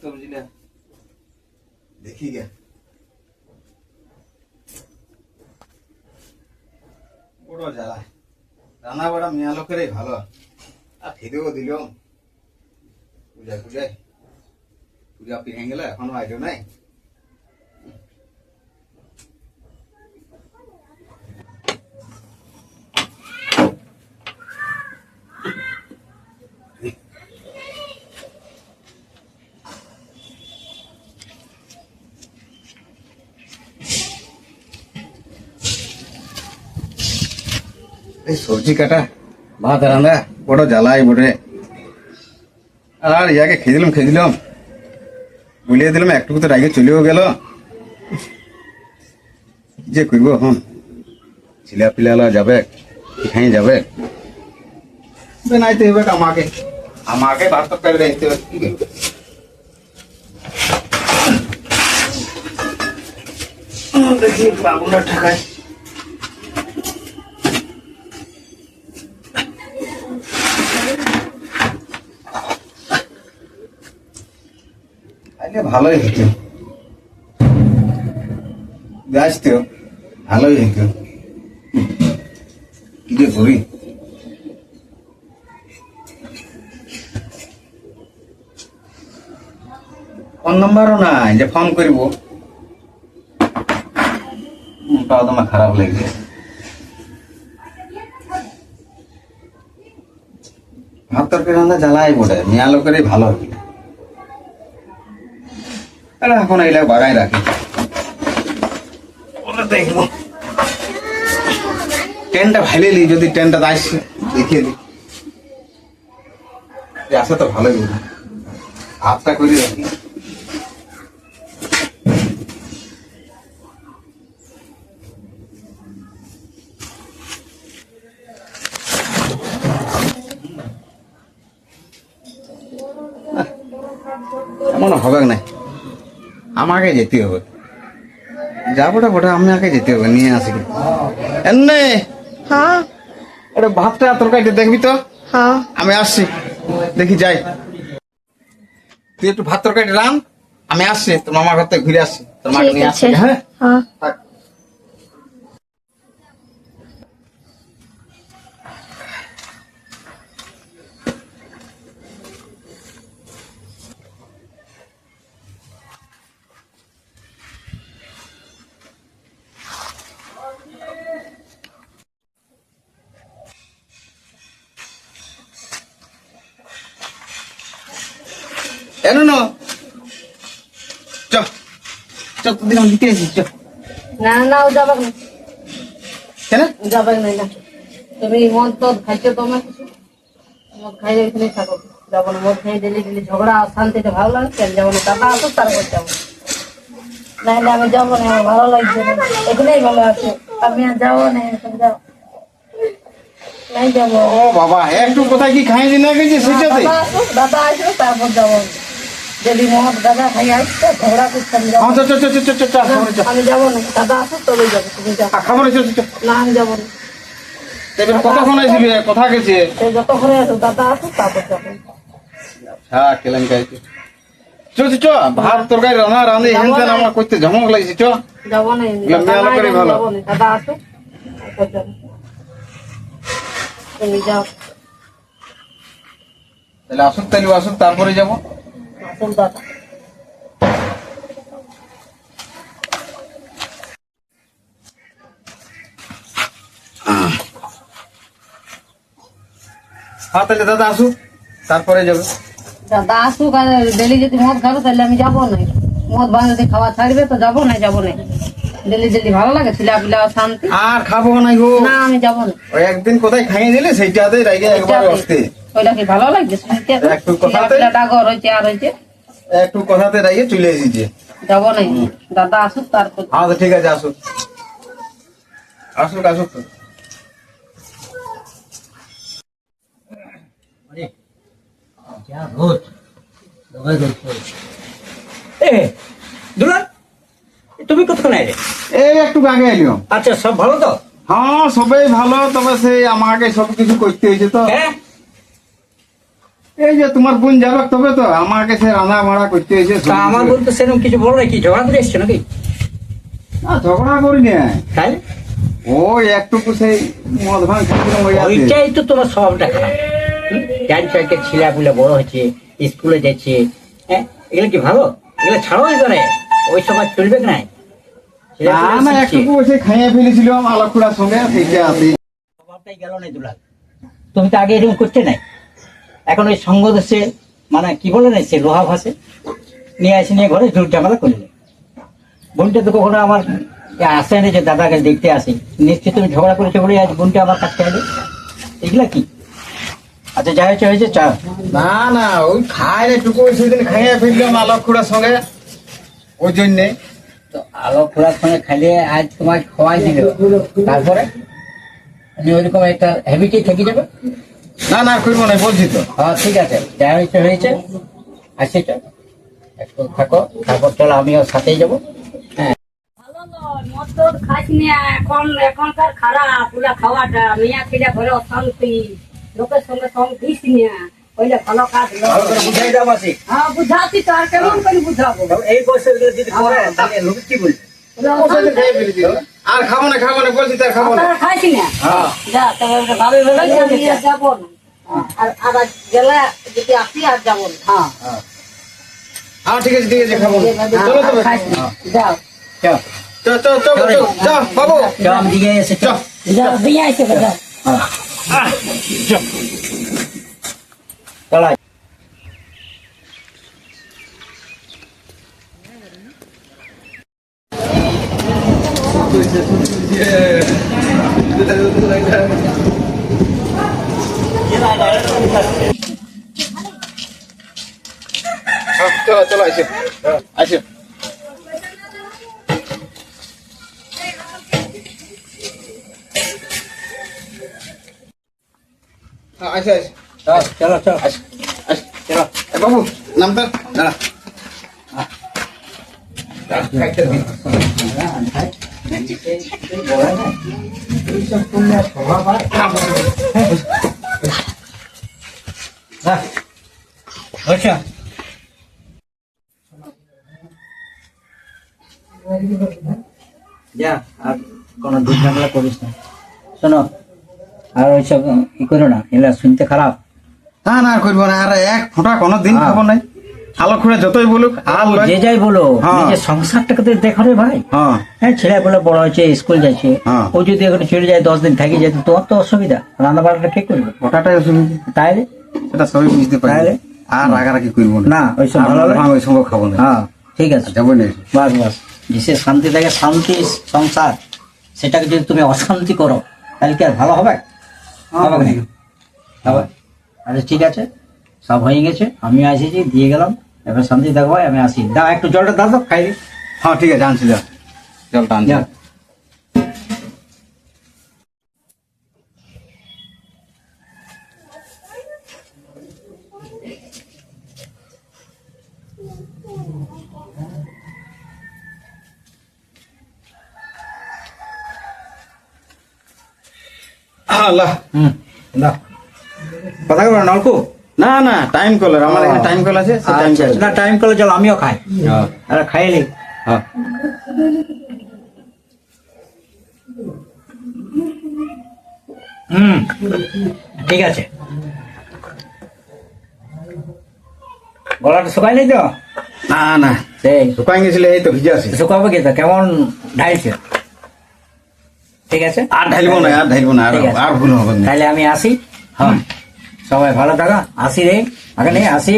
তো বুঝলে দেখি গে। বড় জ্বালা। রান্না বাড়া মেয়া লোকেরই ভালো। আর খেতেও দিল। পূজায় পূজায়। পূজা পেয়ে গেলে, এখনও আইডো নাই। এই সবজি কাটা ভাত রান্না বড় জ্বালাই বটে। আর ইয়াকে খেয়ে দিলাম খেয়ে দিলাম বুলিয়ে দিলাম একটুকু তো রাগে চলেও গেল। যে করব এখন ছিলা পিলালা যাবে এখানে যাবে? নাইতে হবে আমাকে। আমাকে ভাত তরকারি রাখতে হবে দেখি বাবুটা ঠাকায়। আরে ভালোই হতো। গাছ তো ভালোই হতো। কি করি? ফোন নাই, যে ফোন করিব। তোমার খারাপ লাগছে ভাত তরকারি রান্না জ্বালাই বটে, মিয়া লোকেরই ভালো হবে। আরে এখন এইলা বাগাই রাখি। দেখব। ট্রেনটা ভাইলে লি যদি ট্রেনটা আসছে দেখিয়ে দি। যে আসে তো ভালোই বলি হাতটা করে রাখি। এমন হবে না আমাকে যেতে হবে। যাবোটা বটা আমাকে যেতে হবে নিয়ে আসি। এনে! হ্যাঁ। এটা ভাতটা তরকারিটা দেখবি তো? হ্যাঁ। আমি আসছি। দেখি যাই। তুই একটু ভাত তরকারি রান। আমি আসছি তোর মামার ঘর থেকে ঘুরে আসছি। তোর মাকে নিয়ে আসছি হ্যাঁ? হ্যাঁ। এনো না? চ চ তোদের আমি দিতে আসি চ না না ও যাবে না। কেন? না না। তুমি মদ তো খাইছো তোমার কিছু? মদ এখানে থাকো। না মদ খাই ডেলি ডেলি ঝগড়া অশান্তিতে ভালো লাগে কেন যাব না? দাদা আসো তারপর যাব। নাহলে আমি যাব না আমার ভালো লাগছে না। এখানেই ভালো আছে। আমি আর যাব না এখন যাও। নাই যাব। ও বাবা একটু কোথায় কি খাই গেছে সেটাতে দাদা আসো দাদা আসো তারপর যাব। যদি মদ দাদা খাই আসছে ঝগড়া করছে আমি যাব। চ চ চ চ চ চ খাবারে চ আমি যাব না। দাদা আসো তবে যাব। তুমি যাও। আ, খাবারে চ চ চ না আমি যাব না। কতক্ষণ আসবি কথা গেছে। সে যত করে আসো দাদা আসো তারপর যাব। হ্যাঁ কেলেন খাইছে চ চ চ ভাত তরকারি রান্না রাঁধে হেন তেন আমার করতে ঝমক লাগছে চ যাব না এমনি। এগুলো মেয়ে দাদা লোকেরই নাই, ভালো। দাদা আসো তুমি যাও। তাহলে আসুক তাহলে আসুক তারপরে যাব। আসুন দাদা হ্যাঁ তাহলে দাদা আসুক তারপরে যাবে দাদা আসুক আর ডেলি যদি মদ খাবে তাহলে আমি যাব না মদ ভাঙ যদি খাওয়া ছাড়বে তো যাব না যাব না ডেলি ডেলি ভালো লাগে ছিলা পিলা শান্তি আর খাবো নাই গো না আমি যাবো না ওই একদিন কোথায় খাইয়ে দিলে সেইটাতে রাইগে একবার আসতে ওইটা কি ভালো লাগছে শুনতে একটু কথাতে- ছিলা ডাগর হয়েছে আর হয়েছে একটু কথাতে রাইগে চলে এসেছে যাবো না দাদা আসুক তারপর হ্যাঁ তো ঠিক আছে আসুক আসুক আসুক क्या रोज দবাই এ দুলাল একটু আগে এলিও। আচ্ছা সব ভালো তো? হ্যাঁ সবাই ভালো তবে সেই আমাকে সব কিছু করতে হয়েছে তো। হ্যাঁ? এই যে তোমার বোন যাবে তবে তো আমাকে সে রান্না বাড়া করতে হয়েছে আমার বোন তো সেরকম কিছু বলো নাকি ঝগড়া করে এসছে নাকি? না ঝগড়া করি না তাই? ওই একটুকু সেই মদ ভাঙ। ওইটাই তো তোমার স্বভাবটা খারাপ? জানছো একটা ছেলেপুলে বড় হচ্ছে স্কুলে যাচ্ছে। হ্যাঁ এগুলো কি ভালো? এগুলো ছাড়ো করে ওই সময় চলবে না না না একটুকু সে খাইয়ে ফেলেছিলাম আলাকুড়ার সঙ্গে সেইটা আছে স্বভাবটাই গেল না দুলাল। তুমি তো আগে এরকম করতে নাই। এখন ওই সঙ্গ দেশে মানে কি বলে না সে লোহা ভাসে। নিয়ে আসি নিয়ে ঘরে জোর ঝামেলা করলে বোনটা তো কখনো আমার আসে না যে দাদাকে দেখতে আসি। নিশ্চয়ই তুমি ঝগড়া করেছ বলে আজ বোনটা আমার কাছে এলো এগুলা কি? আচ্ছা যা হয়েছে হয়েছে চা না না ওই একটুকু ওই সেদিন খাইয়ে ফেললাম আলাকুড়ার সঙ্গে। ওই জন্যে। তো আলো খোলার সঙ্গে খাইলে আজ তোমার খাওয়াই দিল তারপরে? ওইরকম একটা হ্যাবিটে থেকে যাবে? না না করব না বলছি তো। হ্যাঁ ঠিক আছে। যা হয়েছে হয়েছে আসি চল একটু থাকো তারপর চলো আমিও সাথেই যাব। হ্যাঁ। ভালো মদ খাইস না এখন এখনকার খারাপ। পুরা খাওয়াটা মেয়া ছেলে ঘরে অশান্তি। লোকের সঙ্গে সঙ্গ দিস না। ওইলে ভালো কাজ বুঝাই দাও মাসি। হ্যাঁ বুঝাচ্ছি তো আর কেমন করে বুঝাবো? এই বয়সে যদি করে তাহলে লোক কি বলবে? আর খাব না খাব না বলছি তার খাব না। খাইছি না? হ্যাঁ। যা তবে ভাবে ভাবে যাব না। আর আর আজ গেলে যদি আসি আর যাব না। হ্যাঁ। হ্যাঁ। ঠিক আছে ঠিক আছে খাব চলো তবে। যাও। চ চ বাবু। আমি দিকে এসে চল। যাও দিয়ে আইসে যাও। চল আয়। হ্যাঁ, চলো চলো আসো আসো হ্যাঁ, আসো আসো চল চলো চল আসো আসো চলো এ বাবু নামটা দাঁড়া। আচ্ছা যা আর কোনো দুধ করিস না। শোনো আর ওইসব ই করো না এগুলা শুনতে খারাপ। না না করব না আর এক ফোঁটা কোনো দিন হ্যাঁ। খাব নাই। আলো খুঁড়ে যতই বলুক আর যে যাই বলো হ্যাঁ। নিজের সংসারটাকে তো দেখো রে ভাই। হ্যাঁ। হ্যাঁ ছেলে বলে বড় হয়েছে স্কুল যাচ্ছে। হ্যাঁ। ও যদি এখন চলে যায় দশ দিন থাকি যেত তোমার তো অসুবিধা। রান্না বান্নাটা কে করবে? ওটাটাই অসুবিধা। তাইলে? সেটা সবই বুঝতে পারি? আর রাগারাগি করব না। ওইসব আর ভালো লাগে? ওই সঙ্গে খাব না। হ্যাঁ ঠিক আছে। যাব না। বাস বাস। দেশে শান্তি থাকে শান্তি সংসার। সেটাকে যদি তুমি অশান্তি করো তাহলে কি আর ভালো হবে? হবে? হবে। আচ্ছা ঠিক আছে। সব হয়ে গেছে। আমি আসিছি দিয়ে গেলাম। এবার শান্তি থাকব আমি আসি। দাও একটু জলটা দাও তো খাই হ্যাঁ ঠিক আছে আনছি দাও জলটা আনছি। আল্লাহ। হুম দাও। কথা বলো নলকু না না টাইম কলার আমার এখানে টাইম কল আছে সে টাইম আচ্ছা, কল না টাইম আমিও খাই। হ্যাঁ। আরে খাইলি হ্যাঁ। হুম ঠিক আছে। গলাটা শুকাই নেই তো? না না সেই শুকাই গেছিল এই তো ভিজে আছে। শুকাবো কি তো? কেমন ঢাইছে ঠিক আছে? আর ঢালবো না আর ঢালবো না আর। আর ভুল হবে না। তাহলে আমি আসি। হ্যাঁ। সবাই ভালো থাকা। আসি রে। আগে নেই আসি।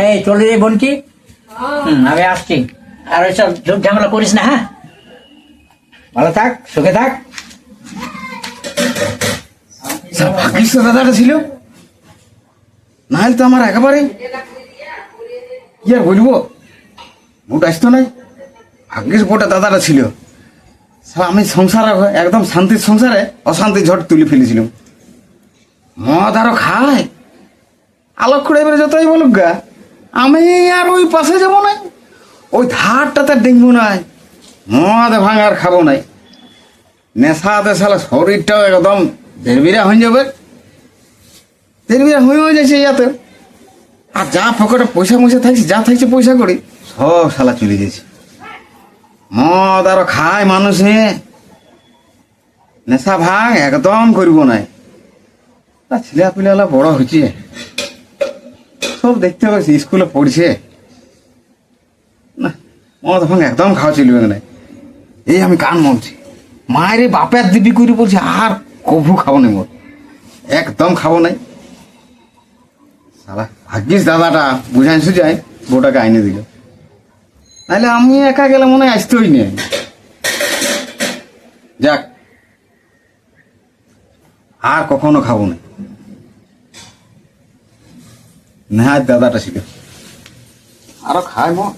এই চলে রে বোন কি আমি আসছি। আর ওইসব ঝুট ঝামেলা করিস না হ্যাঁ? ভালো থাক সুখে থাক। তো দাদাটা ছিল? নাহলে তো আমার একেবারে। কি আর বলব? বুট আসতো নাই ভাগ্যিস বোটা দাদাটা ছিল। আমি সংসারে একদম শান্তির সংসারে অশান্তি ঝড় তুলে ফেলেছিলাম। মদ আরও খায়। আলোক এবারে যতই বলুক গা, আমি আর ওই পাশে যাব নাই। ওই ধারটাতে ডেঙ্গু নাই, মদ ভাঙার খাব নাই। নেশাতে শালা, শরীরটাও একদম দেড়বিরা হয়ে যাবে। দেড়বিরা হয়ে যাচ্ছে ইয়াতে। আর যা পকেটে পয়সা ময়সা থাকছে, যা থাকছে পয়সা করি, সব সালা চলে গেছে। মদ আরও খায় মানুষে। নেশা ভাঙ, একদম করব নাই। ছেলে পিলেলা বড় হয়েছে সব দেখতে পাচ্ছি স্কুলে পড়ছে। না, মদ ভাঙ একদম খাওয়া চলবে না এই আমি কান মলছি। মায়ের বাপের দিবি করে বলছে, আর কভু খাব না মদ। একদম খাব নাই। সালা, ভাগ্যিস দাদাটা বুঝাই সুঝাই বউটাকে আইনে দিল। নাহলে আমি একা গেলে মনে হয় আসতেই নেই যাক, আর কখনো খাব না। নেহাত দাদাটা শিখে। আরও খায় মদ